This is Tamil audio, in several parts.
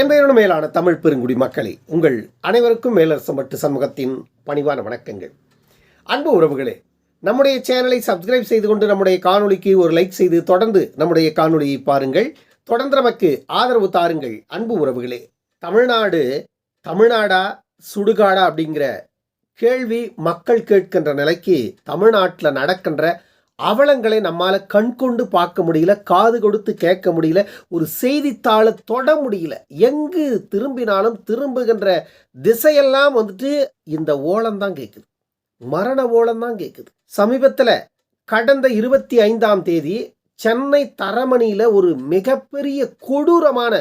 என்பதனும் மேலான தமிழ் பெருங்குடி மக்களே உங்கள் அனைவருக்கும் மேலரசம் மட்டு சமூகத்தின் பணிவான வணக்கங்கள். அன்பு உறவுகளே நம்முடைய சேனலை சப்ஸ்கிரைப் செய்து கொண்டு நம்முடைய காணொலிக்கு ஒரு லைக் செய்து தொடர்ந்து நம்முடைய காணொலியை பாருங்கள். தொடர்ந்து நமக்கு ஆதரவு தாருங்கள் அன்பு உறவுகளே. தமிழ்நாடு தமிழ்நாடா சுடுகாடா அப்படிங்கிற கேள்வி மக்கள் கேட்கின்ற நிலைக்கு தமிழ்நாட்டில் நடக்கின்ற அவலங்களை நம்மால் கண் கொண்டு பார்க்க முடியல காது கொடுத்து கேட்க முடியல ஒரு செய்தித்தாளை தொட முடியல. எங்கு திரும்பினாலும் திரும்புகின்ற திசையெல்லாம் வந்துட்டு இந்த ஓலம்தான் கேட்குது. மரண ஓலம்தான் கேட்குது. சமீபத்தில் கடந்த இருபத்தி ஐந்தாம் தேதி சென்னை தரமணியில் ஒரு மிகப்பெரிய கொடூரமான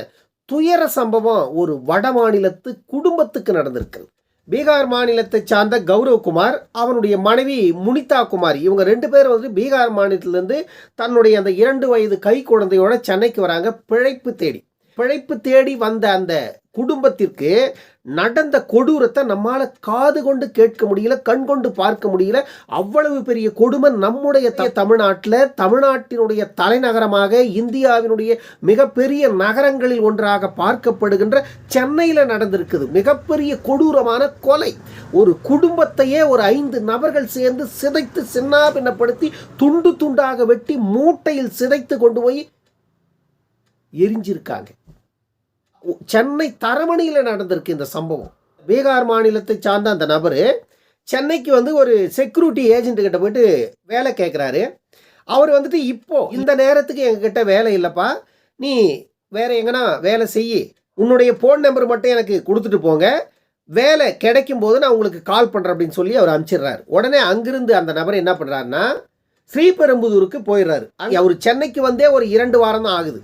துயர சம்பவம் ஒரு வட மாநிலத்து குடும்பத்துக்கு நடந்திருக்கிறது பீகார் மாநிலத்தை சார்ந்த கௌரவ்குமார் அவனுடைய மனைவி முனிதா குமார். இவங்க ரெண்டு பேர் வந்து பீகார் மாநிலத்திலேருந்து தன்னுடைய அந்த இரண்டு வயது கை குழந்தையோட சென்னைக்கு வராங்க. பிழைப்பு தேடி. பிழைப்பு தேடி வந்த அந்த குடும்பத்திற்கு நடந்த கொடூரத்தை நம்மால் காது கொண்டு கேட்க முடியல கண் கொண்டு பார்க்க முடியல. அவ்வளவு பெரிய கொடுமை நம்முடைய தமிழ்நாட்டில் தமிழ்நாட்டினுடைய தலைநகரமாக இந்தியாவினுடைய மிகப்பெரிய நகரங்களில் ஒன்றாக பார்க்கப்படுகின்ற சென்னையில் நடந்திருக்குது. மிகப்பெரிய கொடூரமான கொலை. ஒரு குடும்பத்தையே ஒரு ஐந்து நபர்கள் சேர்ந்து சிதைத்து சின்னாபின்னப்படுத்தி துண்டு துண்டாக வெட்டி மூட்டையில் சிதைத்து கொண்டு போய் எரிஞ்சிருக்காங்க. சென்னை தரமணியில் நடந்திருக்கு இந்த சம்பவம். பீகார் மாநிலத்தை சார்ந்த அந்த நபர் சென்னைக்கு வந்து ஒரு செக்யூரிட்டி ஏஜென்ட் கிட்ட போயிட்டு வேலை கேட்குறாரு அவர் வந்துட்டு இப்போ இந்த நேரத்துக்கு எங்ககிட்ட வேலை இல்லைப்பா. நீ வேற எங்கன்னா வேலை செய்யி. உன்னுடைய ஃபோன் நம்பர் மட்டும் எனக்கு கொடுத்துட்டு போங்க. வேலை கிடைக்கும் போது நான் உங்களுக்கு கால் பண்ணுறேன் அப்படின்னு சொல்லி அவர் அனுப்பிச்சிடுறாரு. உடனே அங்கிருந்து அந்த நபர் என்ன பண்ணுறாருன்னா ஸ்ரீபெரும்புதூருக்கு போயிடுறாரு. அவர் சென்னைக்கு வந்தே ஒரு இரண்டு வாரம் தான் ஆகுது.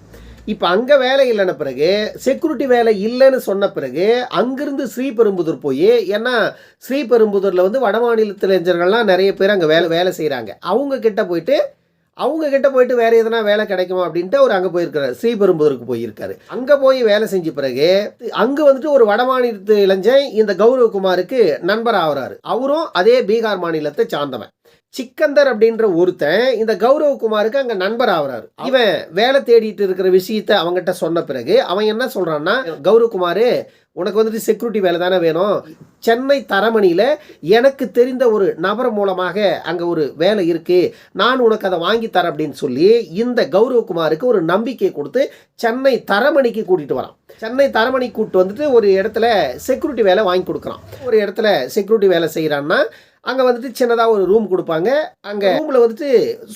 இப்போ அங்கே வேலை இல்லைன பிறகு செக்யூரிட்டி வேலை இல்லைன்னு சொன்ன பிறகு அங்கேருந்து ஸ்ரீபெரும்புதூர் போய் ஏன்னா ஸ்ரீபெரும்புதூரில் வந்து வட மாநிலத்தில் இளைஞர்கள்லாம் நிறைய பேர் அங்கே வேலை வேலை செய்கிறாங்க அவங்க கிட்ட போயிட்டு அவங்க கிட்ட போயிட்டு வேற எதனா வேலை கிடைக்குமா அப்படின்ட்டு அவர் அங்கே போயிருக்காரு ஸ்ரீபெரும்புதூருக்கு போயிருக்காரு. அங்கே போய் வேலை செஞ்ச பிறகு அங்கே வந்துட்டு ஒரு வட மாநிலத்து இளைஞன் இந்த கௌரவகுமாருக்கு நண்பர் ஆகிறாரு அவரும் அதே பீகார் மாநிலத்தை சார்ந்தவன். சிக்கந்தர் அப்படின்ற ஒருத்தன் இந்த கௌரவகுமாருக்கு அங்கே நண்பர் ஆகிறாரு. இவன் வேலை தேடிட்டு இருக்கிற விஷயத்த அவங்ககிட்ட சொன்ன பிறகு அவன் என்ன சொல்கிறான்னா கௌரவகுமாரு உனக்கு வந்துட்டு செக்யூரிட்டி வேலை தானே வேணும். சென்னை தரமணியில் எனக்கு தெரிந்த ஒரு நபர் மூலமாக அங்கே ஒரு வேலை இருக்குது நான் உனக்கு அதை வாங்கி தரேன் அப்படின்னு சொல்லி இந்த கௌரவகுமாருக்கு ஒரு நம்பிக்கை கொடுத்து சென்னை தரமணிக்கு கூட்டிகிட்டு வரான். சென்னை தரமணி கூப்பிட்டு வந்துட்டு ஒரு இடத்துல செக்யூரிட்டி வேலை வாங்கி கொடுக்குறான். ஒரு இடத்துல செக்யூரிட்டி வேலை செய்கிறான்னா அங்கே வந்துட்டு சின்னதாக ஒரு ரூம் கொடுப்பாங்க. அங்கே ரூமில் வந்துட்டு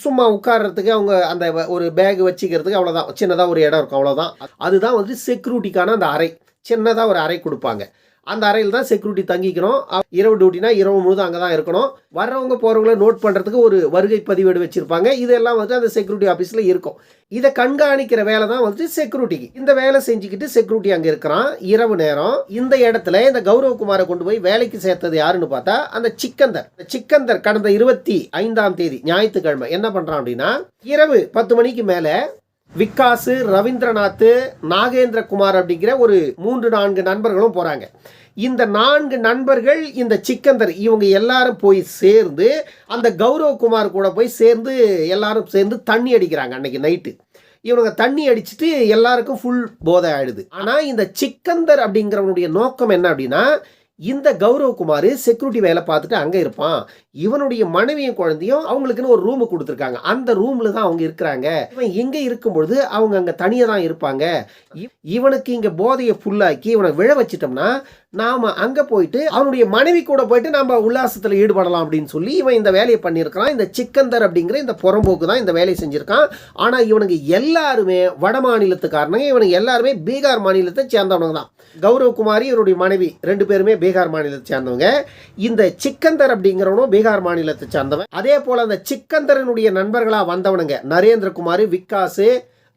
சும்மா உட்கார்றதுக்கு அவங்க அந்த ஒரு பேக் வச்சுக்கிறதுக்கு அவ்வளோதான் சின்னதாக ஒரு இடம் இருக்கும் அவ்வளோதான் அதுதான் வந்துட்டு செக்யூரிட்டிக்கான அந்த அறை. சின்னதாக ஒரு அறை கொடுப்பாங்க. அந்த அறையில் தான் செக்யூரிட்டி தங்கிக்கணும். இரவு டியூட்டினா இரவு முழுதும் அங்கே தான் இருக்கணும். வர்றவங்க போகிறவங்கள நோட் பண்ணுறதுக்கு ஒரு வருகை பதிவேடு வச்சுருப்பாங்க. இதெல்லாம் வந்து அந்த செக்யூரிட்டி ஆஃபீஸில் இருக்கும். இதை கண்காணிக்கிற வேலை தான் வந்துட்டு செக்யூரிட்டிக்கு இந்த வேலை செஞ்சுக்கிட்டு செக்யூரிட்டி அங்கே இருக்கிறான். இரவு நேரம். இந்த இடத்துல இந்த கௌரவகுமாரை கொண்டு போய் வேலைக்கு சேர்த்தது யாருன்னு பார்த்தா அந்த சிக்கந்தர். இந்த சிக்கந்தர் கடந்த இருபத்தி ஐந்தாம் தேதி ஞாயிற்றுக்கிழமை என்ன பண்ணுறான் அப்படின்னா இரவு பத்து மணிக்கு மேலே விக்காசு ரவீந்திரநாத் நாகேந்திரகுமார் அப்படிங்கிற ஒரு மூன்று நான்கு நண்பர்களும் போகிறாங்க இந்த நான்கு நண்பர்கள் இந்த சிக்கந்தர் இவங்க எல்லாரும் போய் சேர்ந்து அந்த கௌரவகுமார் கூட போய் சேர்ந்து எல்லாரும் சேர்ந்து தண்ணி அடிக்கிறாங்க அன்னைக்கு நைட்டு இவனுங்க தண்ணி அடிச்சுட்டு எல்லாருக்கும் ஃபுல் போதை ஆயிடுது. ஆனால் இந்த சிக்கந்தர் அப்படிங்கிறவனுடைய நோக்கம் என்ன அப்படின்னா இந்த கௌரவகுமார் செக்யூரிட்டி வேலை பார்த்துட்டு அங்கே இருப்பான். இவனுடைய மனைவியும் குழந்தையும் அவங்களுக்குன்னு ஒரு ரூமு கொடுத்துருக்காங்க. அந்த ரூமில் தான் அவங்க இருக்கிறாங்க. இவன் எங்கே இருக்கும்பொழுது அவங்க அங்கே தனியாக தான் இருப்பாங்க. இவனுக்கு இங்கே போதையை ஃபுல்லாக்கி இவனை விழ வச்சிட்டோம்னா நாம் அங்கே போயிட்டு அவனுடைய மனைவி கூட போயிட்டு நம்ம உல்லாசத்தில் ஈடுபடலாம் அப்படின்னு சொல்லி இவன் இந்த வேலையை பண்ணியிருக்கிறான். இந்த சிக்கந்தர் அப்படிங்கிற இந்த புறம்போக்கு தான் இந்த வேலையை செஞ்சுருக்கான். ஆனால் இவனுக்கு எல்லாருமே வட மாநிலத்துக்காரனுங்க. இவனுக்கு எல்லாருமே பீகார் மாநிலத்தை சேர்ந்தவனுங்க தான். கௌரவகுமாரி இவருடைய மனைவி ரெண்டு பேருமே பீகார் மாநிலத்தை சேர்ந்தவங்க. இந்த சிக்கந்தர் அப்படிங்கிறவனும் பீகார் மாநிலத்தை சேர்ந்தவன். அதே போல் அந்த சிக்கந்தரனுடைய நண்பர்களாக வந்தவனுங்க. நரேந்திரகுமார் விகாஸ்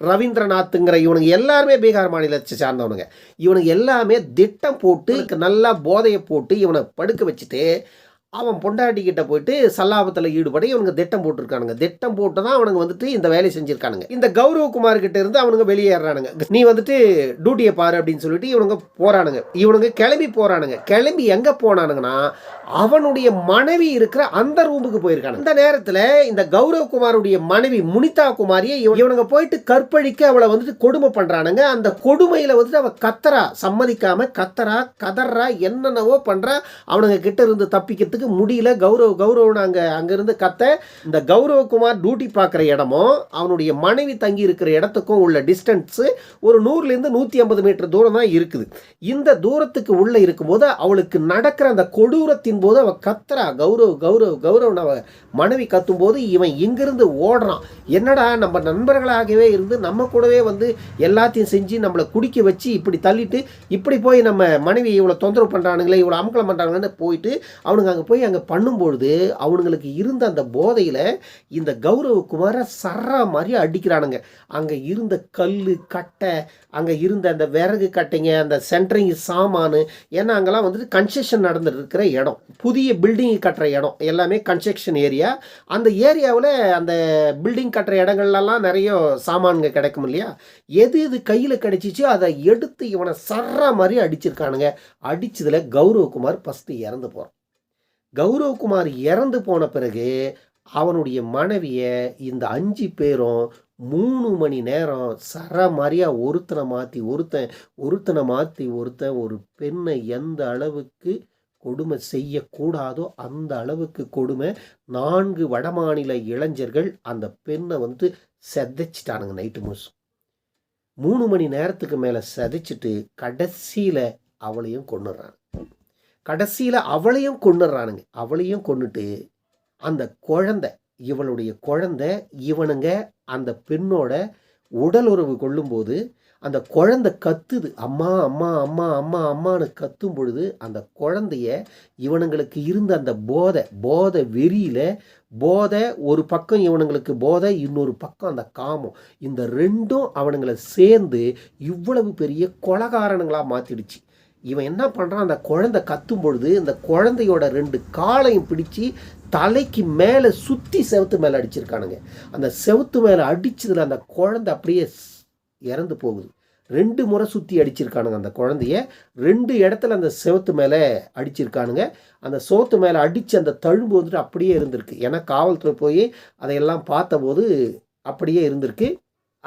ரவீந்திரநாத்துங்கிற இவனுங்க எல்லாருமே பீகார் மாநிலத்தை சார்ந்தவனுங்க. இவனுங்க எல்லாமே திட்டம் போட்டு நல்லா போதையை போட்டு இவனை படுக்க வச்சுட்டு அவன் பொண்டாட்டிக்கிட்ட போயிட்டு சல்லாபத்தில் ஈடுபட இவனுங்க திட்டம் போட்டிருக்கானுங்க. திட்டம் போட்டு தான் அவனுங்க வந்துட்டு இந்த வேலையை செஞ்சுருக்கானுங்க. இந்த கௌரவகுமார் கிட்ட இருந்து அவனுங்க வெளியேறானுங்க. நீ வந்துட்டு டியூட்டியை பாரு அப்படின்னு சொல்லிட்டு இவனுங்க போகிறானுங்க இவனுங்க கிளம்பி போகிறானுங்க கிளம்பி எங்கே போனானுங்கன்னா அவனுடைய மனைவி இருக்கிற அந்த ரூமுக்கு போயிருக்காங்க இந்த நேரத்தில் இந்த கௌரவகுமாருடைய மனைவி முனிதா குமாரியை இவனுங்க போயிட்டு கற்பழிக்க அவளை வந்துட்டு கொடுமை பண்ணுறானுங்க அந்த கொடுமையில் வந்துட்டு அவள் கத்தரா சம்மதிக்காம கத்தரா கதறா என்னென்னவோ பண்ணுறா அவனுங்க கிட்ட இருந்து தப்பிக்கிறதுக்கு முடியல கௌரவ கௌரவன் அங்கே அங்கிருந்து கத்த இந்த கௌரவகுமார் டியூட்டி பார்க்குற இடமும் அவனுடைய மனைவி தங்கி இருக்கிற இடத்துக்கும் உள்ள டிஸ்டன்ஸ் ஒரு நூறுலேருந்து நூற்றி ஐம்பது மீட்டர் தூரம் தான் இருக்குது. இந்த தூரத்துக்கு உள்ளே இருக்கும்போது அவளுக்கு நடக்கிற அந்த கொடூரத்தின் போது அவள் கத்துறா. கௌரவ் கௌரவ் கௌரவன் அவ மனைவி கத்தும்போது இவன் இங்கிருந்து ஓடுறான். என்னடா நம்ம நண்பர்களாகவே இருந்து நம்ம கூடவே வந்து எல்லாத்தையும் செஞ்சு நம்மளை குடிக்க வச்சு இப்படி தள்ளிட்டு இப்படி போய் நம்ம மனைவி இவ்வளோ தொந்தரவு பண்ணுறானுங்களே இவ்வளோ அமுக்கலம் பண்ணுறாங்கன்னு போயிட்டு அவனுங்க அங்கே போய் போய் அங்கே பண்ணும்பொழுது அவனுங்களுக்கு இருந்த அந்த போதையில் இந்த கௌரவகுமாரை சர்றா மாதிரி அடிக்கிறானுங்க. அங்கே இருந்த கல் கட்டை அங்கே இருந்த அந்த விறகு கட்டைங்க அந்த சென்ட்ரிங் சாமானு ஏன்னா அங்கெல்லாம் வந்துட்டு கன்ஸ்ட்ரக்ஷன் நடந்துட்டு இருக்கிற இடம். புதிய பில்டிங் கட்டுற இடம். எல்லாமே கன்ஸ்ட்ரக்ஷன் ஏரியா அந்த ஏரியாவில் அந்த பில்டிங் கட்டுற இடங்கள்லாம் நிறைய சாமான்கள் கிடைக்கும் இல்லையா? எது எது கையில் கிடைச்சிச்சோ அதை எடுத்து இவனை சர்றா மாதிரி அடிச்சிருக்கானுங்க. அடித்ததில் கௌரவகுமார் ஃபஸ்ட்டு இறந்து போகிறான் கௌரவகுமார் இறந்து போன பிறகு அவனுடைய மனைவியை இந்த அஞ்சு பேரும் மூணு மணி நேரம் சரமாரியாக ஒருத்தனை மாற்றி ஒருத்தன் ஒருத்தனை மாற்றி ஒருத்தன் ஒரு பெண்ணை எந்த அளவுக்கு கொடுமை செய்யக்கூடாதோ அந்த அளவுக்கு கொடுமை. நான்கு வடமாநில இளைஞர்கள் அந்த பெண்ணை வந்து செதைச்சிட்டானுங்க நைட்டு முழுசு மூணு மணி நேரத்துக்கு மேலே செதைச்சிட்டு கடைசியில் அவளையும் கொண்டுடுறாங்க கடைசியில் அவளையும் கொண்டுடுறானுங்க அவளையும் கொண்டுட்டு அந்த குழந்த இவளுடைய குழந்த இவனுங்க அந்த பெண்ணோட உடல் உறவு கொள்ளும்போது அந்த குழந்தை கத்துது. அம்மா அம்மா அம்மா அம்மா அம்மான்னு கத்தும் பொழுது அந்த குழந்தைய இவனுங்களுக்கு இருந்த அந்த போதை போதை வெறியில் போதை ஒரு பக்கம் இவனுங்களுக்கு போதை இன்னொரு பக்கம் அந்த காமம். இந்த ரெண்டும் அவனுங்களை சேர்ந்து இவ்வளவு பெரிய கொலகாரனுங்களாக மாற்றிடுச்சு இவன் என்ன பண்ணுறான் அந்த குழந்தை கத்தும் பொழுது இந்த குழந்தையோட ரெண்டு காலையும் பிடிச்சி தலைக்கு மேலே சுற்றி செவுத்து மேலே அடிச்சிருக்கானுங்க. அந்த செவுத்து மேலே அடித்ததில் அந்த குழந்தை அப்படியே இறந்து போகுது. ரெண்டு முறை சுற்றி அடிச்சிருக்கானுங்க அந்த குழந்தைய. ரெண்டு இடத்துல அந்த செவுத்து மேலே அடிச்சிருக்கானுங்க. அந்த சோத்து மேலே அடித்து அந்த தழும்பு வந்துட்டு அப்படியே இருந்திருக்கு. ஏன்னா காவல்துறை போய் அதையெல்லாம் பார்த்தபோது அப்படியே இருந்திருக்கு.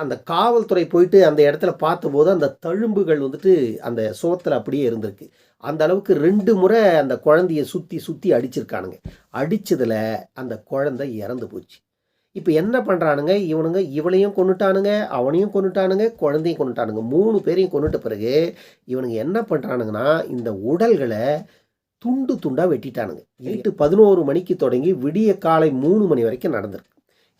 அந்த காவல்துறை போயிட்டு அந்த இடத்துல பார்த்தபோது அந்த தழும்புகள் வந்துட்டு அந்த சோத்தில் அப்படியே இருந்திருக்கு. அந்த அளவுக்கு ரெண்டு முறை அந்த குழந்தைய சுற்றி சுற்றி அடிச்சிருக்கானுங்க. அடிச்சதுல அந்த குழந்தை இறந்து போச்சு. இப்போ என்ன பண்ணுறானுங்க இவனுங்க இவளையும் கொண்டுட்டானுங்க அவனையும் கொண்டுட்டானுங்க குழந்தையும் கொண்டுட்டானுங்க மூணு பேரையும் கொண்டுட்ட பிறகு இவனுங்க என்ன பண்ணுறானுங்கன்னா இந்த உடல்களை துண்டு துண்டாக வெட்டிட்டானுங்க. நைட்டு பதினோரு மணிக்கு தொடங்கி விடிய காலை மூணு மணி வரைக்கும் நடந்திருக்கு.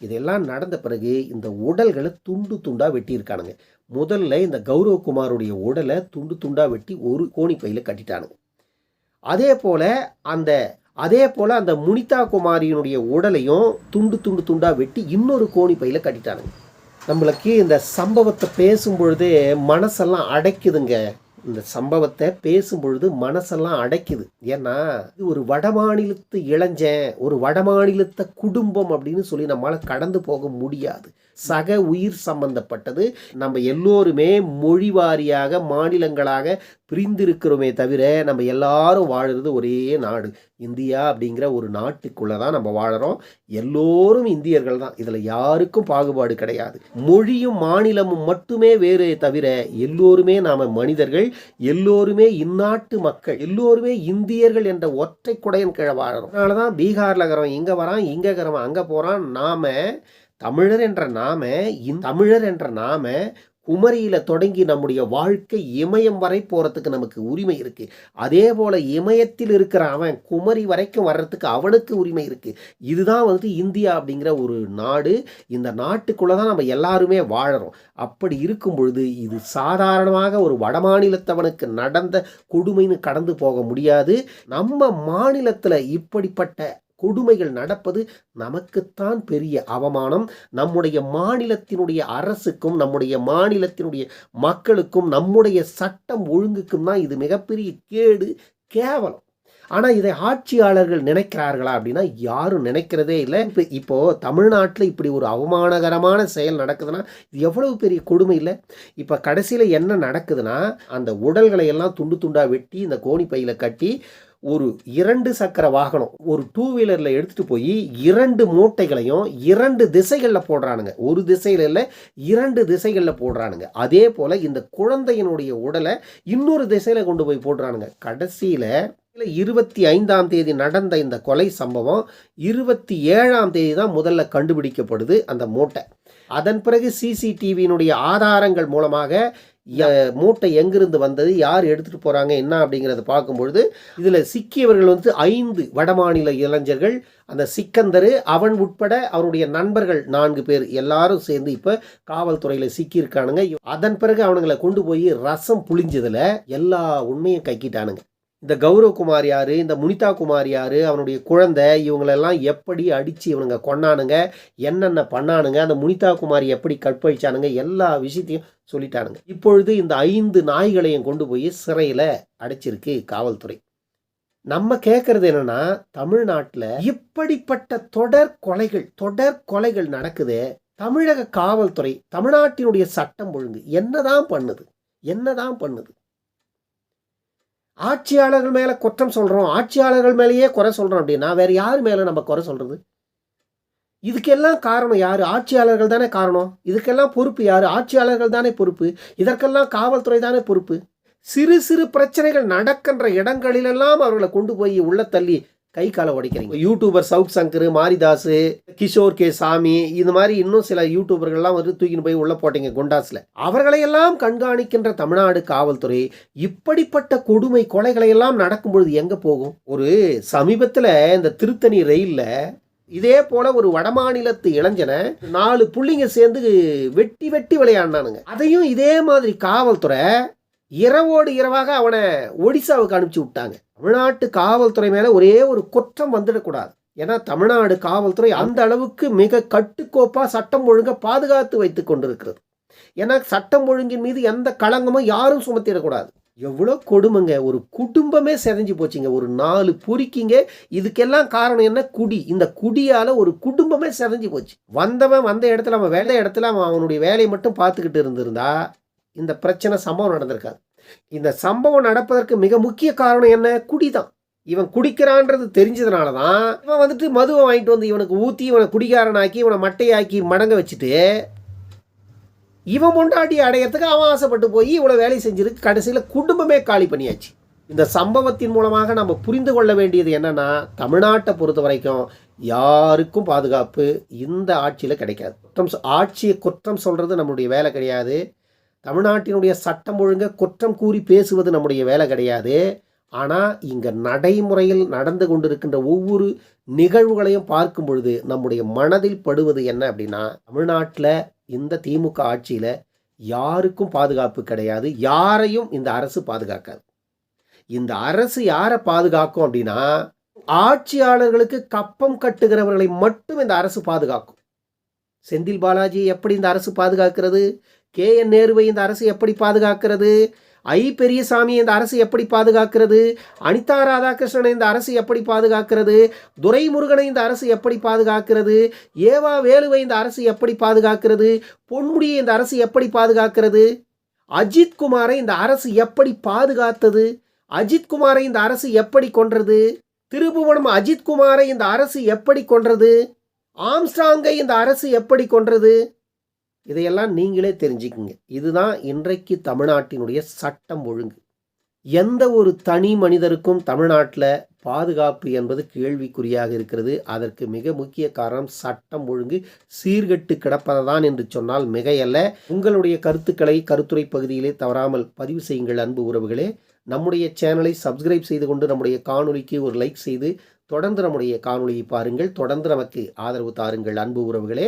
இதெல்லாம் நடந்த பிறகு இந்த உடல்களை துண்டு துண்டாக வெட்டியிருக்கானுங்க. முதல்ல இந்த கௌரவகுமாருடைய உடலை துண்டு துண்டாக வெட்டி ஒரு கோணி பையில் கட்டிட்டானுங்க. அதே போல் அந்த அதே போல் அந்த முனிதா குமாரியினுடைய உடலையும் துண்டு துண்டு துண்டாக வெட்டி இன்னொரு கோணி பையில் கட்டிட்டானுங்க. நம்மளுக்கு இந்த சம்பவத்தை பேசும்பொழுதே மனசெல்லாம் அடைக்குதுங்க. இந்த சம்பவத்தை பேசும்பொழுது மனசெல்லாம் அடைக்குது. ஏன்னா இது ஒரு வடமாநிலத்து இளைஞன் ஒரு வடமாநிலத்த குடும்பம் அப்படின்னு சொல்லி நம்மளால் கடந்து போக முடியாது. சக உயிர் சம்பந்தப்பட்டது. நம்ம எல்லோருமே மொழி வாரியாக மாநிலங்களாக பிரிந்திருக்கிறோமே தவிர நம்ம எல்லாரும் வாழுறது ஒரே நாடு. இந்தியா அப்படிங்கிற ஒரு நாட்டுக்குள்ளே தான் நம்ம வாழறோம். எல்லோரும் இந்தியர்கள் தான். இதில் யாருக்கும் பாகுபாடு கிடையாது. மொழியும் மாநிலமும் மட்டுமே வேறு தவிர எல்லோருமே நாம் மனிதர்கள். எல்லோருமே இந்நாட்டு மக்கள். எல்லோருமே இந்தியர்கள் என்ற ஒற்றை குடையன் கீழே வாழறோம். அதனால தான் பீகாரில் இருக்கிறவன் இங்கே வரான் இங்கே இருக்கிறவன் அங்கே போகிறான் நாம் தமிழர் என்ற நாம தமிழர் என்ற நாம குமரியில் தொடங்கி நம்முடைய வாழ்க்கை இமயம் வரை போகிறதுக்கு நமக்கு உரிமை இருக்குது அதே போல் இமயத்தில் இருக்கிற அவன் குமரி வரைக்கும் வர்றதுக்கு அவனுக்கு உரிமை இருக்குது இதுதான் வந்து இந்தியா அப்படிங்கிற ஒரு நாடு. இந்த நாட்டுக்குள்ளே தான் நம்ம எல்லாருமே வாழறோம். அப்படி இருக்கும் பொழுது இது சாதாரணமாக ஒரு வடமாநிலத்தவனுக்கு நடந்த கொடுமைன்னு கடந்து போக முடியாது. நம்ம மாநிலத்தில் இப்படிப்பட்ட கொடுமைகள் நடப்பது நமக்குத்தான் பெரிய அவமானம். நம்முடைய மாநிலத்தினுடைய அரசுக்கும் நம்முடைய மாநிலத்தினுடைய மக்களுக்கும் நம்முடைய சட்டம் ஒழுங்குக்கும் தான் இது மிகப்பெரிய கேடு கேவலம். ஆனால் இதை ஆட்சியாளர்கள் நினைக்கிறார்களா அப்படின்னா யாரும் நினைக்கிறதே இல்லை. இப்போ இப்போது தமிழ்நாட்டில் இப்படி ஒரு அவமானகரமான செயல் நடக்குதுன்னா இது எவ்வளவு பெரிய கொடுமை இல்லை? இப்போ கடைசியில் என்ன நடக்குதுன்னா அந்த உடல்களை எல்லாம் துண்டு துண்டாக வெட்டி இந்த கோணி பையில் கட்டி ஒரு இரண்டு சக்கர வாகனம் ஒரு டூ வீலரில் எடுத்துகிட்டு போய் இரண்டு மூட்டைகளையும் இரண்டு திசைகளில் போடுறானுங்க. ஒரு திசையில் இல்லை இரண்டு திசைகளில் போடுறானுங்க. அதே போல் இந்த குழந்தையினுடைய உடலை இன்னொரு திசையில் கொண்டு போய் போடுறானுங்க. கடைசியில் இருபத்தி ஐந்தாம் தேதி நடந்த இந்த கொலை சம்பவம் இருபத்தி ஏழாம் தேதி தான் முதல்ல கண்டுபிடிக்கப்படுது அந்த மூட்டை. அதன் பிறகு சிசிடிவியினுடைய ஆதாரங்கள் மூலமாக மூட்டை எங்கிருந்து வந்தது யார் எடுத்துகிட்டு போகிறாங்க என்ன அப்படிங்கிறத பார்க்கும்பொழுது இதில் சிக்கியவர்கள் வந்து ஐந்து வடமாநில இளைஞர்கள் அந்த சிக்கந்தர் அவன் உட்பட அவருடைய நண்பர்கள் நான்கு பேர் எல்லாரும் சேர்ந்து இப்போ காவல்துறையில் சிக்கியிருக்கானுங்க. அதன் பிறகு அவனுங்களை கொண்டு போய் ரசம் புளிஞ்சதில் எல்லா உண்மையும் கைக்கிட்டானுங்க. இந்த கௌரவகுமார் யார்? இந்த முனிதா குமார் யார்? அவனுடைய குழந்தை இவங்களெல்லாம் எப்படி அடித்து இவனுங்க கொண்டானுங்க என்னென்ன பண்ணானுங்க? அந்த முனிதா குமார் எப்படி கற்பழிச்சானுங்க? எல்லா விஷயத்தையும் சொல்லிட்டானுங்க. இப்பொழுது இந்த ஐந்து நாய்களையும் கொண்டு போய் சிறையில் அடைச்சிருக்கு காவல்துறை. நம்ம கேட்கறது என்னன்னா தமிழ்நாட்டில் இப்படிப்பட்ட தொடர் கொலைகள் தொடர் கொலைகள் நடக்குது. தமிழக காவல்துறை தமிழ்நாட்டினுடைய சட்டம் ஒழுங்கு என்னதான் பண்ணுது? என்னதான் பண்ணுது? ஆட்சியாளர்கள் மேலே குற்றம் சொல்கிறோம் ஆட்சியாளர்கள் மேலேயே குறை சொல்கிறோம் அப்படின்னா வேறு யார் மேலே நம்ம குறை சொல்கிறது இதுக்கெல்லாம் காரணம் யார்? ஆட்சியாளர்கள் தானே காரணம். இதுக்கெல்லாம் பொறுப்பு யார்? ஆட்சியாளர்கள் தானே பொறுப்பு. இதற்கெல்லாம் காவல்துறை தானே பொறுப்பு. சிறு சிறு பிரச்சனைகள் நடக்கின்ற இடங்களிலெல்லாம் அவர்களை கொண்டு போய் உள்ள தள்ளி கை காலை உடைக்கிறீங்க. யூடியூபர் சவுக் சங்கர் மாரிதாஸ் கிஷோர் கே சாமி இது மாதிரி இன்னும் சில யூடியூபர்கள்லாம் வந்து தூக்கின்னு போய் உள்ள போட்டீங்க குண்டாஸில். அவர்களையெல்லாம் கண்காணிக்கின்ற தமிழ்நாடு காவல்துறை இப்படிப்பட்ட கொடுமை கொலைகளை எல்லாம் நடக்கும் பொழுது போகும்? ஒரு சமீபத்தில் இந்த திருத்தணி ரயிலில் இதே போல ஒரு வடமாநிலத்து இளைஞனை நாலு புள்ளிங்க சேர்ந்து வெட்டி வெட்டி விளையாடினானுங்க. அதையும் இதே மாதிரி காவல்துறை இரவோடு இரவாக அவனை ஒடிசாவுக்கு அனுப்பிச்சி விட்டாங்க. தமிழ்நாட்டு காவல்துறை மேலே ஒரே ஒரு குற்றம் வந்துடக்கூடாது. ஏன்னா தமிழ்நாடு காவல்துறை அந்த அளவுக்கு மிக கட்டுக்கோப்பாக சட்டம் ஒழுங்கை பாதுகாத்து வைத்து கொண்டிருக்கிறது. ஏன்னா சட்டம் ஒழுங்கின் மீது எந்த களங்கமும் யாரும் சுமத்திடக்கூடாது. எவ்வளோ கொடுமைங்க. ஒரு குடும்பமே செதஞ்சு போச்சுங்க. ஒரு நாலு பொறிக்கிங்க. இதுக்கெல்லாம் காரணம் என்ன? குடி. இந்த குடியால் ஒரு குடும்பமே செதஞ்சு போச்சு. வந்தவன் வந்த இடத்துல அவன் வேலை இடத்துல அவன் அவனுடைய வேலையை மட்டும் பார்த்துக்கிட்டு இருந்திருந்தா இந்த பிரச்சனை சம்பவம் நடந்திருக்காது. இந்த சம்பவம் நடப்பதற்கு மிக முக்கிய காரணம் என்ன? குடிதான் இவன் குடிக்கிறான்றது தெரிஞ்சதுனால தான் இவன் வந்துட்டு மதுவை வாங்கிட்டு வந்து இவனுக்கு ஊற்றி இவனை குடிகாரனாக்கி இவனை மட்டையாக்கி மடங்க வச்சுட்டு இவன் முண்டாட்டி அடையறதுக்கு அவன் ஆசைப்பட்டு போய் இவ்வளோ வேலை செஞ்சிருக்கு. கடைசியில் குடும்பமே காலி பண்ணியாச்சு. இந்த சம்பவத்தின் மூலமாக நம்ம புரிந்து கொள்ள வேண்டியது என்னன்னா தமிழ்நாட்டை பொறுத்த வரைக்கும் யாருக்கும் பாதுகாப்பு இந்த ஆட்சியில் கிடைக்காது. குற்றம் ஆட்சியை குற்றம் சொல்கிறது நம்மளுடைய வேலை கிடையாது. தமிழ்நாட்டினுடைய சட்டம் ஒழுங்க குற்றம் கூறி பேசுவது நம்முடைய வேலை கிடையாது. ஆனால் இங்கே நடைமுறையில் நடந்து கொண்டிருக்கின்ற ஒவ்வொரு நிகழ்வுகளையும் பார்க்கும் பொழுது நம்முடைய மனதில் படுவது என்ன அப்படின்னா தமிழ்நாட்டில் இந்த திமுக ஆட்சியில் யாருக்கும் பாதுகாப்பு கிடையாது. யாரையும் இந்த அரசு பாதுகாக்காது. இந்த அரசு யாரை பாதுகாக்கும் அப்படின்னா ஆட்சியாளர்களுக்கு கப்பம் கட்டுகிறவர்களை மட்டும் இந்த அரசு பாதுகாக்கும். செந்தில் பாலாஜி எப்படி இந்த அரசு பாதுகாக்கிறது? கே என் நேருவை இந்த அரசு எப்படி பாதுகாக்கிறது ஐ பெரியசாமி இந்த அரசு எப்படி பாதுகாக்கிறது அனிதா ராதாகிருஷ்ணனை இந்த அரசு எப்படி பாதுகாக்கிறது துரைமுருகனை இந்த அரசு எப்படி பாதுகாக்கிறது ஏவா வேலுவை இந்த அரசு எப்படி பாதுகாக்கிறது பொன்முடியை இந்த அரசு எப்படி பாதுகாக்கிறது அஜித் குமாரை இந்த அரசு எப்படி பாதுகாத்தது அஜித் குமாரை இந்த அரசு எப்படி கொன்றது திருபுவனம் அஜித் குமாரை இந்த அரசு எப்படி கொன்றது ஆம்ஸ்டாங்கை இந்த அரசு எப்படி கொன்றது இதையெல்லாம் நீங்களே தெரிஞ்சுக்குங்க. இதுதான் இன்றைக்கு தமிழ்நாட்டினுடைய சட்டம் ஒழுங்கு. எந்த ஒரு தனி மனிதருக்கும் தமிழ்நாட்டில் பாதுகாப்பு என்பது கேள்விக்குறியாக இருக்கிறது. அதற்கு மிக முக்கிய காரணம் சட்டம் ஒழுங்கு. சீர்கெட்டு கிடப்பதுதான் என்று சொன்னால் மிகையல்ல. உங்களுடைய கருத்துக்களை கருத்துரை பகுதியிலே தவறாமல் பதிவு செய்யுங்கள் அன்பு உறவுகளே. நம்முடைய சேனலை சப்ஸ்கிரைப் செய்து கொண்டு நம்முடைய காணொலிக்கு ஒரு லைக் செய்து தொடர்ந்து நம்முடைய காணொலியை பாருங்கள். தொடர்ந்து நமக்கு ஆதரவு தாருங்கள் அன்பு உறவுகளே.